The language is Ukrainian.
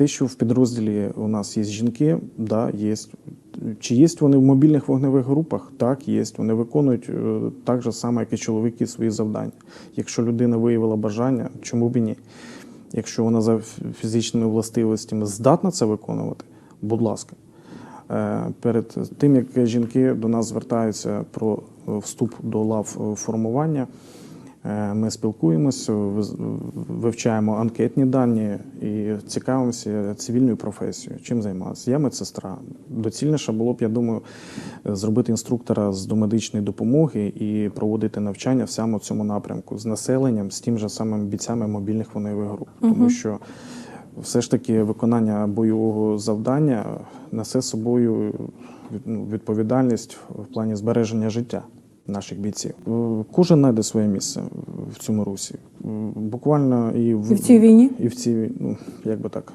те, що в підрозділі у нас є жінки, да, є. Чи є вони в мобільних вогневих групах? Так, є. Вони виконують е, так же само, як і чоловіки, свої завдання. Якщо людина виявила бажання, чому б і ні? Якщо вона за фізичними властивостями здатна це виконувати, будь ласка. Е, Перед тим, як жінки до нас звертаються про е, вступ до лав формування, ми спілкуємося, вивчаємо анкетні дані і цікавимося цивільною професією. Чим займатися? Я медсестра. Доцільніше було б, я думаю, е, зробити інструктора з домедичної допомоги і проводити навчання саме в цьому напрямку з населенням, з тим же самим бійцями мобільних вогневих груп. Тому що все ж таки виконання бойового завдання несе собою ну, відповідальність в плані збереження життя наших бійців. Е, Кожен знайде своє місце в цьому русі. Буквально і в, І в цій війні? і в цій, ну як би так.